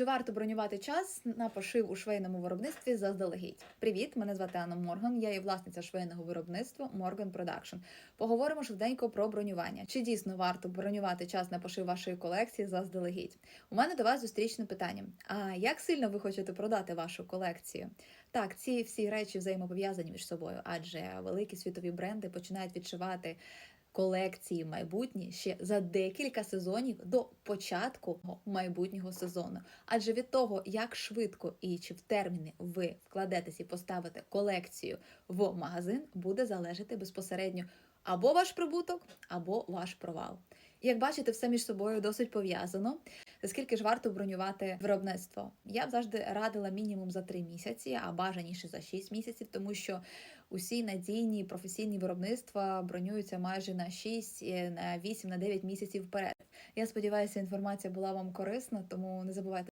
Чи варто бронювати час на пошив у швейному виробництві заздалегідь? Привіт, мене звати Анна Морган. Я є власниця швейного виробництва Morgan Production. Поговоримо швиденько про бронювання. Чи дійсно варто бронювати час на пошив вашої колекції заздалегідь? У мене до вас зустрічне питання: а як сильно ви хочете продати вашу колекцію? Так, ці всі речі взаємопов'язані між собою, адже великі світові бренди починають відшивати колекції майбутні ще за декілька сезонів до початку майбутнього сезону. Адже від того, як швидко і чи в терміни ви вкладетесь і поставите колекцію в магазин, буде залежати безпосередньо або ваш прибуток, або ваш провал. Як бачите, все між собою досить пов'язано. Скільки ж варто бронювати виробництво? Я б завжди радила мінімум за 3 місяці, а бажаніше за 6 місяців, тому що усі надійні професійні виробництва бронюються майже на 6, на 8, на 9 місяців вперед. Я сподіваюся, інформація була вам корисна, тому не забувайте